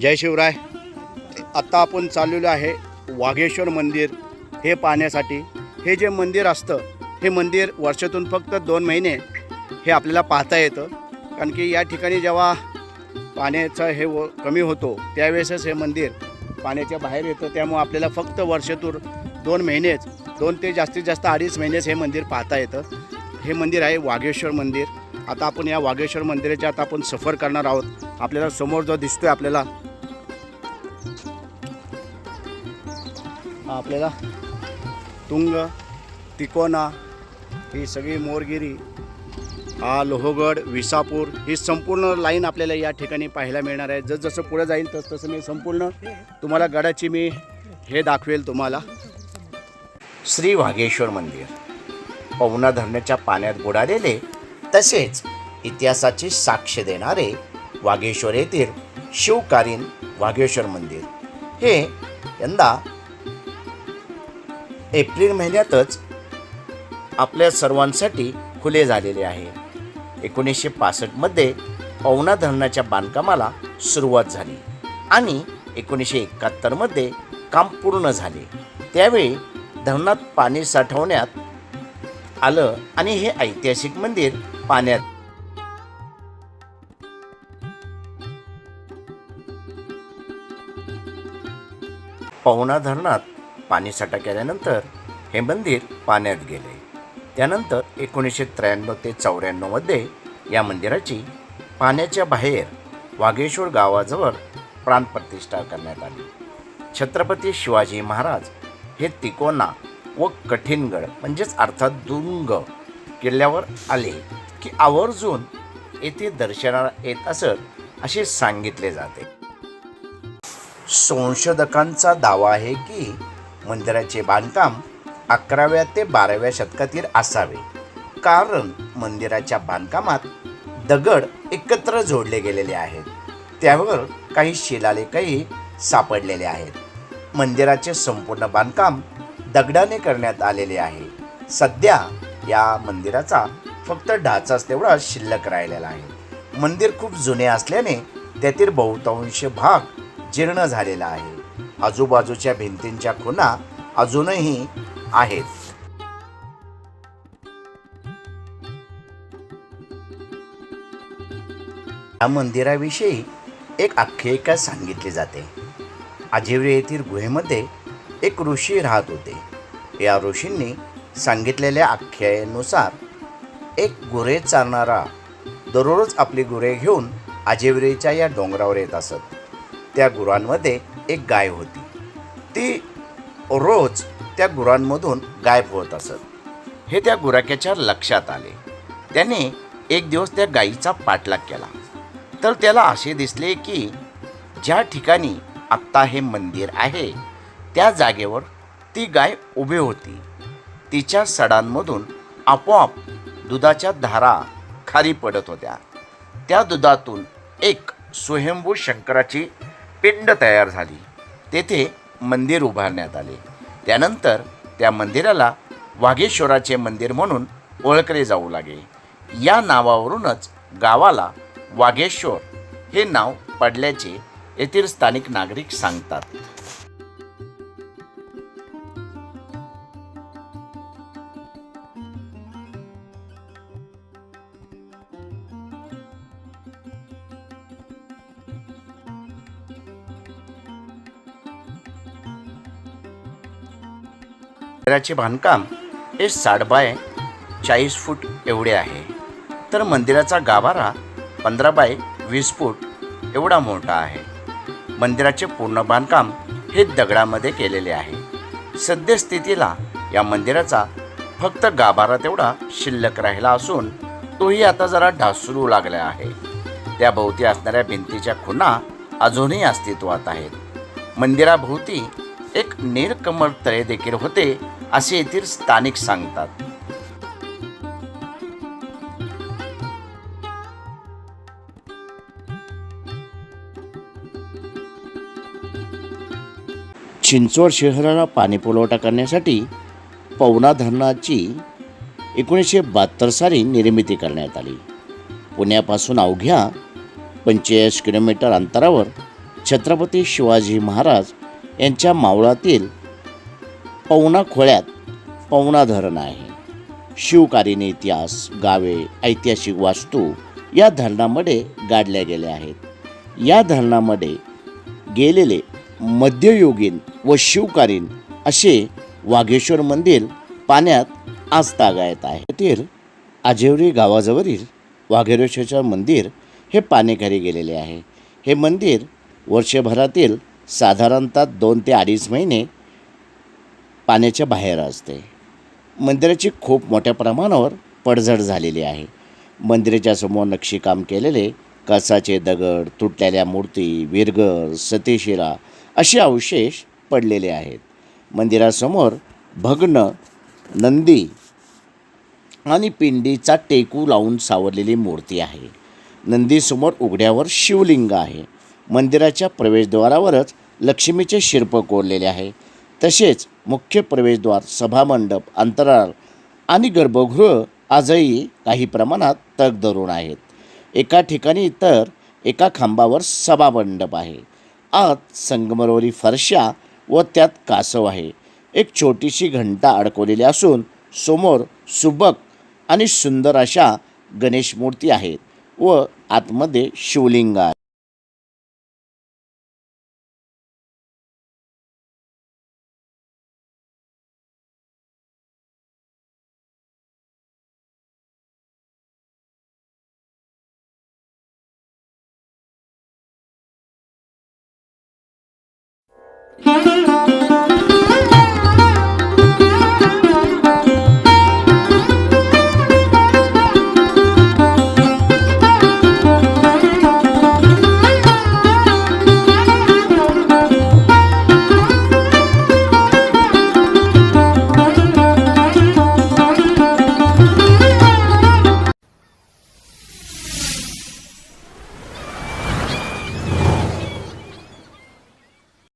जय शिवराय. आत्ता आपण चाललेलो आहे वाघेश्वर मंदिर हे पाहण्यासाठी. हे जे मंदिर असतं हे मंदिर वर्षातून फक्त दोन महिने हे आपल्याला पाहता येतं. कारण की या ठिकाणी जेव्हा पाण्याचा हे व कमी होतो त्यावेळेसच हे मंदिर पाण्याच्या बाहेर येतं. त्यामुळं आपल्याला फक्त वर्षातून दोन महिनेच दोन ते जास्तीत जास्त अडीच महिनेच हे मंदिर पाहता येतं. हे मंदिर आहे वाघेश्वर मंदिर. आता आपण या वाघेश्वर मंदिराच्या आता आपण सफर करणार आहोत. आपल्याला समोर जो दिसतो आहे आपल्याला आपल्याला तुंग तिकोना ही सगळी मोरगिरी हा लोहगड विसापूर ही संपूर्ण लाईन आपल्याला या ठिकाणी पाहायला मिळणार आहे. जस जसं पुढे जाईल तस तसं मी संपूर्ण तुम्हाला गडाची मी हे दाखवेल तुम्हाला. श्री वाघेश्वर मंदिर. पवना धरणाच्या पाण्यात बुडालेले तसेच इतिहासाची साक्ष देणारे वाघेश्वर येथील शिवकालीन वाघेश्वर मंदिर. हे यंदा एप्रिल महिन्यातच आपल्या सर्वांसाठी खुले झालेले आहे. एकोणीसशे पासष्टमध्ये पवना धरणाच्या बांधकामाला सुरुवात झाली आणि एकोणीसशे एकाहत्तरमध्ये काम पूर्ण झाले. त्यावेळी धरणात पाणी साठवण्यात आलं आणि हे ऐतिहासिक मंदिर पाण्यात पवना धरणात पाणीसाठा केल्यानंतर हे मंदिर पाण्यात गेले. त्यानंतर एकोणीसशे त्र्याण्णव ते चौऱ्याण्णवमध्ये या मंदिराची पाण्याच्या बाहेर वाघेश्वर गावाजवळ प्राणप्रतिष्ठा करण्यात आली. छत्रपती शिवाजी महाराज हे तिकोना व कठीणगड म्हणजेच अर्थात दुंग किल्ल्यावर आले की आवर्जून येथे दर्शनाला येत असत असे सांगितले जाते. संशोधकांचा दावा आहे की मंदिराचे बांधकाम अकराव्या ते बाराव्या शतकातील असावे. कारण मंदिराच्या बांधकामात दगड एकत्र जोडले गेलेले आहेत. त्यावर काही शिलालेखही सापडलेले आहेत. मंदिराचे संपूर्ण बांधकाम दगडाने करण्यात आलेले आहे. सध्या या मंदिराचा फक्त ढाचाच तेवढा शिल्लक राहिलेला आहे. मंदिर खूप जुने असल्याने त्यातील बहुतांश भाग जीर्ण झालेला आहे. आजूबाजूच्या भिंतींच्या खुणा अजूनही आहेत. या मंदिराविषयी एक आख्यायिका सांगितली जाते. आजिवरे येथील गुहेमध्ये एक ऋषी राहत होते. या ऋषींनी सांगितलेल्या आख्यायेनुसार एक गुरे चालणारा दररोज आपली गुरे घेऊन आजिवरेच्या या डोंगरावर येत असत. त्या गुरांमध्ये एक गाय होती. ती रोज त्या गुरांमधून गायब होत असत. हे त्या गुराख्याच्या लक्षात आले. त्याने एक दिवस त्या गायीचा पाठलाग केला. तर त्याला असे दिसले की ज्या ठिकाणी आत्ता हे मंदिर आहे त्या जागेवर ती गाय उभी होती. तिच्या सडांमधून आपोआप दुधाच्या धारा खाली पडत होत्या. त्या दुधातून एक स्वयंभू शंकराची पिंड तयार झाली. तेथे मंदिर उभारण्यात आले. त्यानंतर त्या मंदिराला वाघेश्वराचे मंदिर म्हणून ओळखले जाऊ लागे या नावावरूनच गावाला वाघेश्वर हे नाव पडल्याचे येथील स्थानिक नागरिक सांगतात. मंदिराचे बांधकाम हे साठ बाय चाळीस फूट एवढे आहे. तर मंदिराचा गाभारा पंधरा बाय वीस फूट एवढा मोठा आहे. मंदिराचे पूर्ण बांधकाम हे दगडामध्ये केलेले आहे. सद्यस्थितीला या मंदिराचा फक्त गाभारा तेवढा शिल्लक राहिला असून तोही आता जरा ढासरू लागला आहे. त्याभोवती असणाऱ्या भिंतीच्या खुणा अजूनही अस्तित्वात आहेत. मंदिराभोवती एक नीलकमळ तळे देखील होते असे येथील स्थानिक सांगतात. चिंचवड शहराला पाणी पुरवठा करण्यासाठी पवना धरणाची एकोणीसशे बहात्तर साली निर्मिती करण्यात आली. पुण्यापासून अवघ्या पंचेचाळीस किलोमीटर अंतरावर छत्रपती शिवाजी महाराज यांच्या मावळातील पवना खोळ्यात पवना धरण आहे. शिवकालीन इतिहास गावे ऐतिहासिक वास्तू या धरणामध्ये गाडल्या गेल्या आहेत. या धरणामध्ये गेलेले मध्ययुगीन व शिवकालीन असे वाघेश्वर मंदिर पाण्यात आज तागायत आहे. येथील आजेवरी गावाजवळील वाघेश्वरचं मंदिर हे पाणीखाली गेलेले आहे. हे मंदिर वर्षभरातील साधारणतः दोन ते अडीच महिने पाण्याच्या बाहेर असते. मंदिराची खूप मोठ्या प्रमाणावर पडझड झालेली आहे. मंदिराच्या समोर नक्षीकाम केलेले कसाचे दगड तुटलेल्या मूर्ती विरगर सतीशिरा असे अवशेष पडलेले आहेत. मंदिरासमोर भग्न नंदी आणि पिंडीचा टेकू लावून सावरलेली मूर्ती आहे. नंदीसमोर उघड्यावर शिवलिंग आहे. मंदिराच्या प्रवेशद्वारावरच लक्ष्मीचे शिल्प कोरलेले आहे. तसेच मुख्य प्रवेशद्वार सभामंडप अंतराळ आणि गर्भगृह आजही काही प्रमाणात तग धरून आहेत. एका ठिकाणी तर एका खांबावर सभामंडप आहे. आत संगमरवरी फरशा व त्यात कासव आहे. एक छोटीशी घंटा अडकवलेली असून समोर सुबक आणि सुंदर अशा गणेश मूर्ती आहेत व आतमध्ये शिवलिंग आहे.